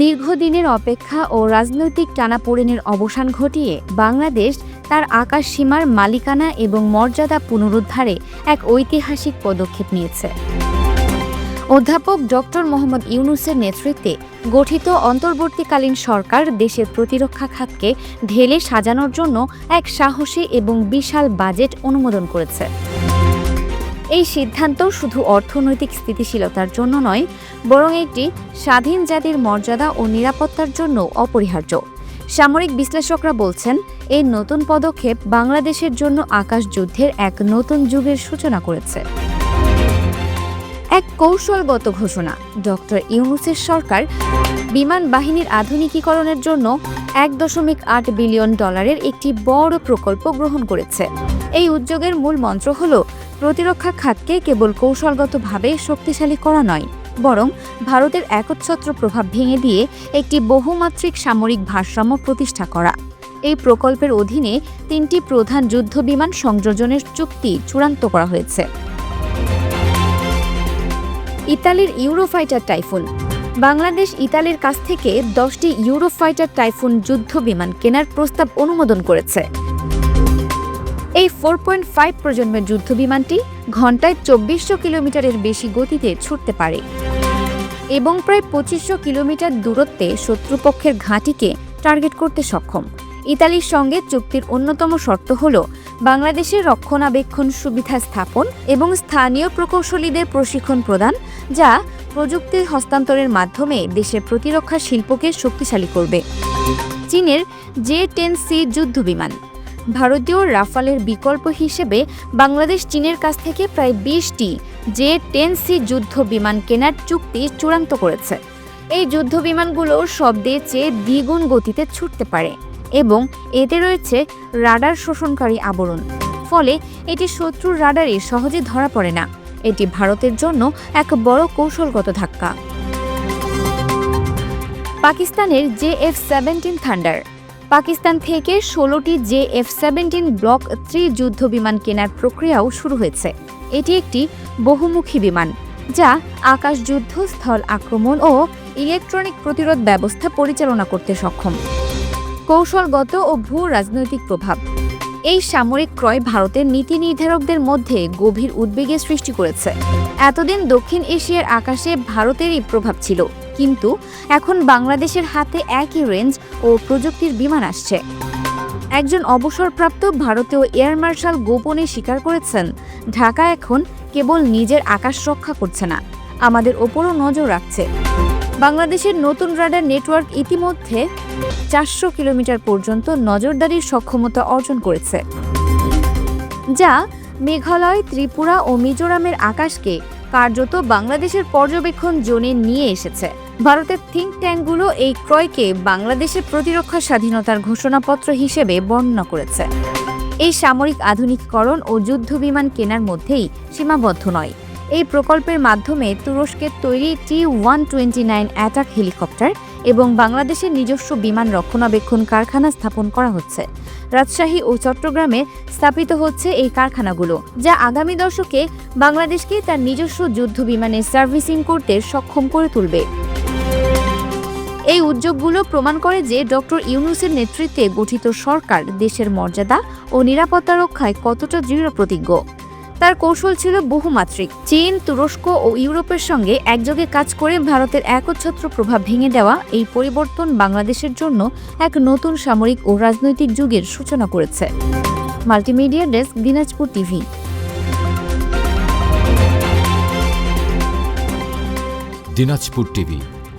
দীর্ঘদিনের অপেক্ষা ও রাজনৈতিক টানাপোড়েনের অবসান ঘটিয়ে বাংলাদেশ তার আকাশ সীমার মালিকানা এবং মর্যাদা পুনরুদ্ধারে এক ঐতিহাসিক পদক্ষেপ নিয়েছে। অধ্যাপক ডক্টর মোহাম্মদ ইউনুসের নেতৃত্বে গঠিত অন্তর্বর্তীকালীন সরকার দেশের প্রতিরক্ষা খাতকে ঢেলে সাজানোর জন্য এক সাহসী এবং বিশাল বাজেট অনুমোদন করেছে। এই সিদ্ধান্ত শুধু অর্থনৈতিক স্থিতিশীলতার জন্য নয়, বরং একটি স্বাধীন জাতির মর্যাদা ও নিরাপত্তার জন্য অপরিহার্য। সামরিক বিশ্লেষকরা বলছেন, এই নতুন পদক্ষেপ বাংলাদেশের জন্য আকাশ যুদ্ধের এক নতুন যুগের সূচনা করেছে। এক কৌশলগত ঘোষণা, ডক্টর ইউনুসের সরকার বিমান বাহিনীর আধুনিকীকরণের জন্য এক দশমিক আট বিলিয়ন ডলারের একটি বড় প্রকল্প গ্রহণ করেছে। এই উদ্যোগের মূল মন্ত্র হল প্রতিরক্ষা খাতকে কেবল কৌশলগতভাবে শক্তিশালী করা নয়, বরং ভারতের একচ্ছত্র প্রভাব ভেঙে দিয়ে একটি বহুমাত্রিক সামরিক ভারসাম্য প্রতিষ্ঠা করা। এই প্রকল্পের অধীনে তিনটি প্রধান যুদ্ধ বিমান সংযোজনের চুক্তি চূড়ান্ত করা হয়েছে। ইতালির ইউরোফাইটার টাইফুন। বাংলাদেশ ইতালির কাছ থেকে দশটি ইউরোফাইটার টাইফুন যুদ্ধ বিমান কেনার প্রস্তাব অনুমোদন করেছে। এই ফোর পয়েন্ট ফাইভ প্রজন্মের যুদ্ধ বিমানটি ঘন্টায় চব্বিশশো কিলোমিটারের বেশি গতিতে ছুটতে পারে এবং প্রায় পঁচিশশো কিলোমিটার দূরত্বে শত্রুপক্ষের ঘাঁটিকে টার্গেট করতে সক্ষম। ইতালির সঙ্গে চুক্তির অন্যতম শর্ত হল বাংলাদেশের রক্ষণাবেক্ষণ সুবিধা স্থাপন এবং স্থানীয় প্রকৌশলীদের প্রশিক্ষণ প্রদান, যা প্রযুক্তি হস্তান্তরের মাধ্যমে দেশের প্রতিরক্ষা শিল্পকে শক্তিশালী করবে। চীনের জে টেন সি যুদ্ধ বিমান ভারতীয় রাফালের বিকল্প হিসেবে বাংলাদেশ চীনের কাছ থেকে প্রায় বিশটি জে টেন সি যুদ্ধ বিমান কেনার চুক্তি চূড়ান্ত করেছে। এই যুদ্ধ বিমানগুলো শব্দের চেয়ে দ্বিগুণ গতিতে ছুটতে পারে এবং এতে রয়েছে রাডার শোষণকারী আবরণ। ফলে এটি শত্রুর রাডারে সহজে ধরা পড়ে না। এটি ভারতের জন্য এক বড় কৌশলগত ধাক্কা। পাকিস্তানের J F seventeen Thunder Pakistan থেকে ষোলোটি J F seventeen block three যুদ্ধ বিমান কেনার প্রক্রিয়াও শুরু হয়েছে। এটি একটি বহুমুখী বিমান, যা আকাশ যুদ্ধ স্থল আক্রমণ ও ইলেকট্রনিক প্রতিরোধ ব্যবস্থা পরিচালনা করতে সক্ষম। কৌশলগত ও ভূ রাজনৈতিক প্রভাব। এই সামরিক ক্রয় ভারতের নীতি নির্ধারকদের মধ্যে গভীর উদ্বেগের সৃষ্টি করেছে। এতদিন দক্ষিণ এশিয়ার আকাশে ভারতেরই প্রভাব ছিল। কিন্তু এখন বাংলাদেশের হাতে একই রেঞ্জ ও প্রযুক্তির বিমান আসছে। একজন অবসরপ্রাপ্ত ভারতীয় এয়ার মার্শাল গোপনে স্বীকার করেছেন, ঢাকা এখন কেবল নিজের আকাশ রক্ষা করছে না, আমাদের ওপরও নজর রাখছে। বাংলাদেশের নতুন রাডার নেটওয়ার্ক ইতিমধ্যে চারশো কিলোমিটার পর্যন্ত নজরদারির সক্ষমতা অর্জন করেছে, যা মেঘালয়, ত্রিপুরা ও মিজোরামের আকাশকে কার্যত বাংলাদেশের পর্যবেক্ষণ জোনে নিয়ে এসেছে। ভারতের থিঙ্ক ট্যাঙ্কগুলো এই ক্রয়কে বাংলাদেশের প্রতিরক্ষা স্বাধীনতার ঘোষণাপত্র হিসেবে বর্ণনা করেছে। এই সামরিক আধুনিকীকরণ ও যুদ্ধ বিমান কেনার মধ্যেই সীমাবদ্ধ নয়। এই প্রকল্পের মাধ্যমে তুরস্কের তৈরি T one twenty nine attack helicopter এবং বাংলাদেশের নিজস্ব বিমান রক্ষণাবেক্ষণ কারখানা স্থাপন করা হচ্ছে। রাজশাহী ও চট্টগ্রামে স্থাপিত হচ্ছে এই কারখানাগুলো, যা আগামী দশকে বাংলাদেশকে তার নিজস্ব যুদ্ধ বিমানের সার্ভিসিং করতে সক্ষম করে তুলবে। এই উদ্যোগগুলো প্রমাণ করে যে ডক্টর ইউনুসের নেতৃত্বে গঠিত সরকার দেশের মর্যাদা ও নিরাপত্তা রক্ষায় কতটা দৃঢ় প্রতিজ্ঞ। তার কৌশল ছিল বহুমাত্রিক। চীন, তুরস্ক ও ইউরোপের সঙ্গে একযোগে কাজ করে ভারতের একচ্ছত্র প্রভাব ভেঙে দেওয়া এই পরিবর্তন বাংলাদেশের জন্য এক নতুন সামরিক ও রাজনৈতিক যুগের সূচনা করেছে। Multimedia desk, Dinajpur TV. Dinajpur TV.